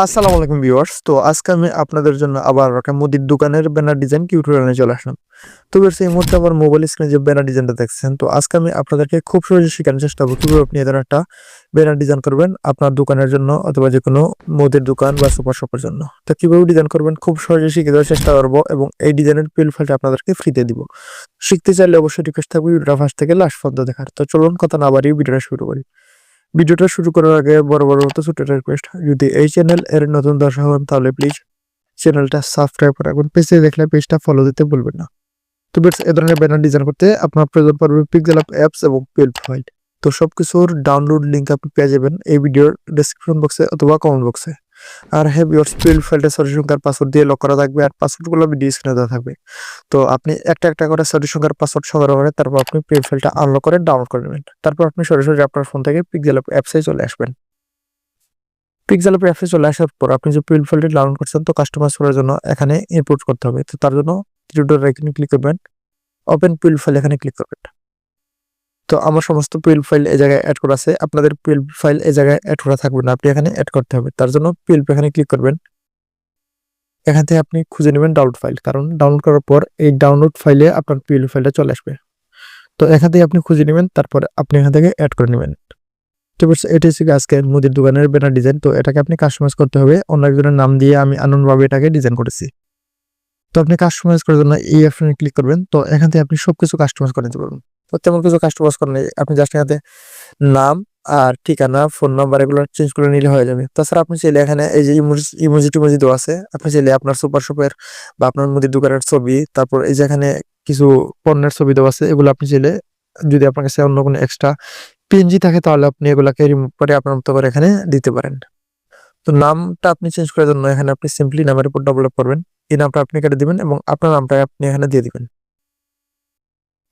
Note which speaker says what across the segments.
Speaker 1: আসসালামু আলাইকুম ভিউয়ার্স। তো আজকে আমি আপনাদের জন্য আবার একটা মুদির দোকানের ব্যানার ডিজাইন টিউটোরিয়াল নিয়ে চলে আসলাম। তো ভিউয়ার্স, এই মুহূর্তে আমার মোবাইল স্ক্রিনে যে ব্যানার ডিজাইনটা দেখছেন, তো আজকে আমি আপনাদেরকে খুব সহজে শেখানোর চেষ্টা করব কীভাবে আপনি এদের একটা ব্যানার ডিজাইন করবেন আপনার দোকানের জন্য অথবা যে কোনো মুদির দোকান বা সুপার শপের জন্য। তো কীভাবে ডিজাইন করবেন খুব সহজে শিখে দেওয়ার চেষ্টা করব এবং এই ডিজাইনের পিল ফাইলটা আপনাদেরকে ফ্রিতে দিব। শিখতে চাইলে অবশ্যই রিকোয়েস্ট থাকবে ভিডিওটা ফার্স্ট থেকে লাস্ট পর্যন্ত দেখার। তো চলুন কথা না বাড়িয়ে ভিডিওটা শুরু করি। ভিডিওটা শুরু করার আগে বড় বড় মতো ছোট রিকোয়েস্ট যদি এই চ্যানেল এর নতুন দর্শক হন, তাহলে প্লিজ চ্যানেলটা সাবস্ক্রাইব করে রাখবেন। পেজে দেখলে পেজটা ফলো দিতে ভুলবেন না। তো বেটস এ ধরনের ব্যানার ডিজাইন করতে আপনার প্রয়োজন পড়বে পিক্সেল অ্যাপ অ্যাপস এবং পেল ফাইল তো সবকিছুর ডাউনলোড লিঙ্ক আপনি পেয়ে যাবেন এই ভিডিওর ডেসক্রিপশন বক্সে অথবা কমেন্ট বক্সে আর হ্যাঁ ভিউয়ার্স ফাইলটা সরি সংখ্যার পাসওয়ার্ড দিয়ে লক করা থাকবে আর পাসওয়ার্ডগুলো ভিডিও স্ক্রিনে দেওয়া থাকবে। তো আপনি একটা একটা করে সরি সংখ্যার পাসওয়ার্ড সংগ্রহ করে তারপর আপনি পিল ফাইলটা আনলক করে ডাউনলোড করে নেবেন। তারপর আপনি সরাসরি আপনার ফোন থেকে পিক্সেল অ্যাপসে চলে আসবেন। পিক্সেল অ্যাপসে চলে আসার পর আপনি যে পিল ফাইলটি ডাউনলোড করছেন তো কাস্টমাইজ করার জন্য এখানে ইনপুট করতে হবে। তো তার জন্য ক্লিক করবেন। ওপেন পিল ফাইল এখানে ক্লিক করবেন। তো আমার সমস্ত পিল ফাইল এই জায়গায় অ্যাড করা আছে। আপনাদের পিল ফাইল এই জায়গায় অ্যাড করা থাকবে না, আপনি এখানে অ্যাড করতে হবে। তার জন্য পিল এখানে ক্লিক করবেন। এখান থেকে আপনি খুঁজে নেবেন ডাউনলোড ফাইল কারণ ডাউনলোড করার পর এই ডাউনলোড ফাইলে আপনার পিল ফাইলটা চলে আসবে। তো এখান থেকে আপনি খুঁজে নেবেন, তারপরে আপনি এখান থেকে অ্যাড করে নেবেন। তো এটি হচ্ছে আজকে মুদির দোকানের ব্যানার ডিজাইন তো এটাকে আপনি কাস্টমাইজ করতে হবে। অন্য একজনের নাম দিয়ে আমি আনন্দভাবে এটাকে ডিজাইন করেছি। তো আপনি কাস্টমাইজ করার জন্য এই অপশনে ক্লিক করবেন। তো এখান থেকে আপনি সবকিছু কাস্টমাইজ করে নিতে পারবেন। তো তেমন কিছু কাস্টমাইজ করেন নাই। আপনি জাস্ট এখানে নাম আর ঠিকানা ফোন নাম্বার এগুলো চেঞ্জ করে নিলে হয়ে যাবে। তাছাড়া আপনি চাইলে এখানে এই যে ইমোজি টিমোজি দেওয়া আছে, আপনি চাইলে আপনার সুপার শপের বা আপনার মুদির দোকানের ছবি, তারপর এই যে এখানে কিছু পণ্যের ছবি দেওয়া আছে, এগুলো আপনি চাইলে যদি আপনার কাছে অন্য কোনো এক্সট্রা পিএনজি থাকে, তাহলে আপনি এগুলাকে রিমুভ করে আপনার মতো করে এখানে দিতে পারেন। তো নামটা আপনি চেঞ্জ করার জন্য এখানে আপনি সিম্পলি নামের উপর ডেভেলপ করবেন। এই নামটা আপনি কেটে দিবেন এবং আপনার নামটা আপনি এখানে দিয়ে দিবেন।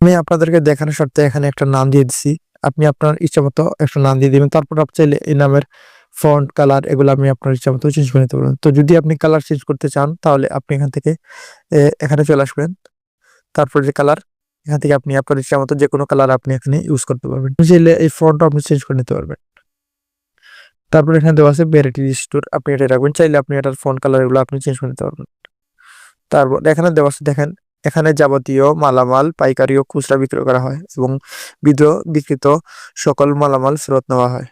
Speaker 1: আমি আপনাদেরকে দেখানোর স্বার্থে এখানে একটা নাম দিয়ে দিচ্ছি আপনি আপনার ইচ্ছা মতো একটা নাম দিয়ে দিবেন। তারপর আপনি চাইলে এই নামের ফন্ট কালার এগুলো আপনি আপনার ইচ্ছা মতো চেঞ্জ করে নিতে পারবেন। তো যদি আপনি কালার চেঞ্জ করতে চান, তাহলে আপনি এখান থেকে এখানে চলে আসবেন। তারপর যে কালার এখান থেকে আপনি আপনার ইচ্ছা মতো যে কোনো কালার আপনি এখানে ইউজ করতে পারবেন। চাইলে এই ফন্টটা আপনি চেঞ্জ করে নিতে পারবেন। তারপর এখানে দেওয়া আছে ভ্যারাইটি স্টোর আপনি এটা রাখবেন। চাইলে আপনি এটার ফোন কালার এগুলো আপনি চেঞ্জ করে নিতে পারবেন। তারপর এখানে দেওয়া আছে, দেখেন এখানে যাবতীয় মালামাল, পাইকারি ও খুচরা বিক্রয় করা হয় এবং বিদ্র, বিক্রিত সকল মালামাল ফেরত নেওয়া হয়।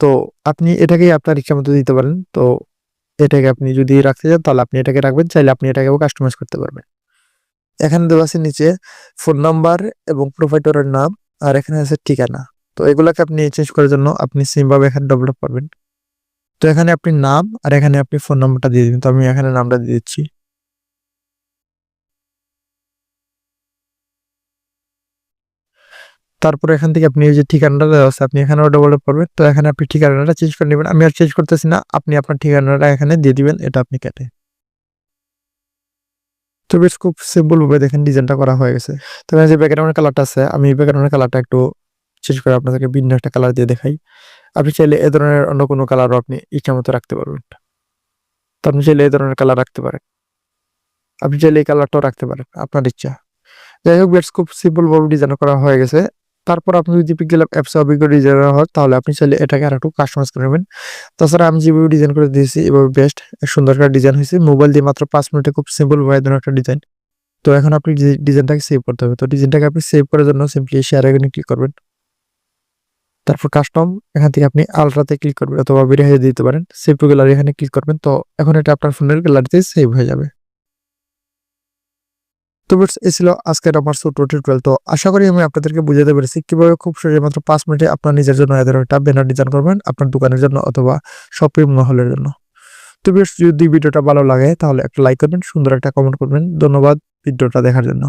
Speaker 1: তো আপনি এটাকে আপনার ইচ্ছা মতো দিতে পারেন। তো এটাকে আপনি যদি রাখতে চান, তাহলে আপনি এটাকে রাখবেন, চাইলে আপনি এটাকেও কাস্টমাইজ করতে পারবেন। এখানে দেওয়া আছে নিচে ফোন নাম্বার এবং প্রোভাইডারের নাম, আর এখানে আছে ঠিকানা। তো এগুলাকে আপনি চেঞ্জ করার জন্য আপনি সেম ভাবে এখানে ডেভেলপ করবেন। তো এখানে আপনি নাম, আর এখানে আপনি ফোন নাম্বারটা দিয়ে দিন তো আমি এখানে নামটা দিয়ে দিচ্ছি। তারপর এখান থেকে আপনি যে ঠিকানাটা দেওয়া আছে, আপনি এখানেও ডেভেলপ করবেন। তো এখানে আপনি ঠিকানাটা চেঞ্জ করে নেবেন। আমি আর চেঞ্জ করতেছি না, আপনি আপনার ঠিকানাটা এখানে দিয়ে দিবেন, এটা আপনি কেটে। তো বেশ খুব সিম্পল ভাবে দেখেন ডিজাইনটা করা হয়ে গেছে। তো এখানে যে ব্যাকগ্রাউন্ডের কালারটা আছে, আমি ব্যাকগ্রাউন্ডের কালারটা একটু চেঞ্জ করে আপনাদেরকে ভিন্ন একটা কালার দিয়ে দেখাই। আপনি চাইলে এ ধরনের অন্য কোনো কালারও আপনি ইচ্ছা মতো রাখতে পারবেন। তো আপনি চাইলে এই ধরনের কালার রাখতে পারেন। আপনি চাইলে এই কালারটাও রাখতে পারেন, আপনার ইচ্ছা। যাই হোক, বেশ খুব সিম্পল ভাবে ডিজাইন করা হয়ে গেছে। তারপর আপনি যদি পিক্সেল অ্যাপসে অভিজ্ঞ ডিজাইনার হয় তাহলে আপনি চাইলে এটাকে আর একটু কাস্টমাইজ করে নেবেন। তাছাড়া আমি যেভাবে ডিজাইন করে দিয়েছি, এভাবে বেস্ট সুন্দর একটা ডিজাইন হয়েছে। মোবাইল দিয়ে মাত্র পাঁচ মিনিটে খুব সিম্পল ভাবে একটা ডিজাইন তো এখন আপনি ডিজাইনটাকে সেভ করতে হবে, তো ডিজাইনটাকে আপনি সেভ করার জন্য সিম্পলি শেয়ার এখানে ক্লিক করবেন। তারপর কাস্টম এখান থেকে আপনি আলট্রাতে ক্লিক করবেন অথবা বেরিয়ে দিতে পারেন। সেভ গ্যালারি এখানে ক্লিক করবেন। তো এখন এটা আপনার ফোনের গ্যালারিতে সেভ হয়ে যাবে। তো বেটস এই ছিল আজকের আমার ছোট টিউটোরিয়াল তো আশা করি আমি আপনাদেরকে বুঝাতে পেরেছি কীভাবে খুব সহজে মাত্র পাঁচ মিনিটে আপনার নিজের জন্য এদের একটা ব্যানার ডিজাইন করবেন আপনার দোকানের জন্য অথবা শপিং মহলের জন্য। তো বেশ যদি ভিডিওটা ভালো লাগে তাহলে একটা লাইক করবেন, সুন্দর একটা কমেন্ট করবেন। ধন্যবাদ, ভিডিওটা দেখার জন্য।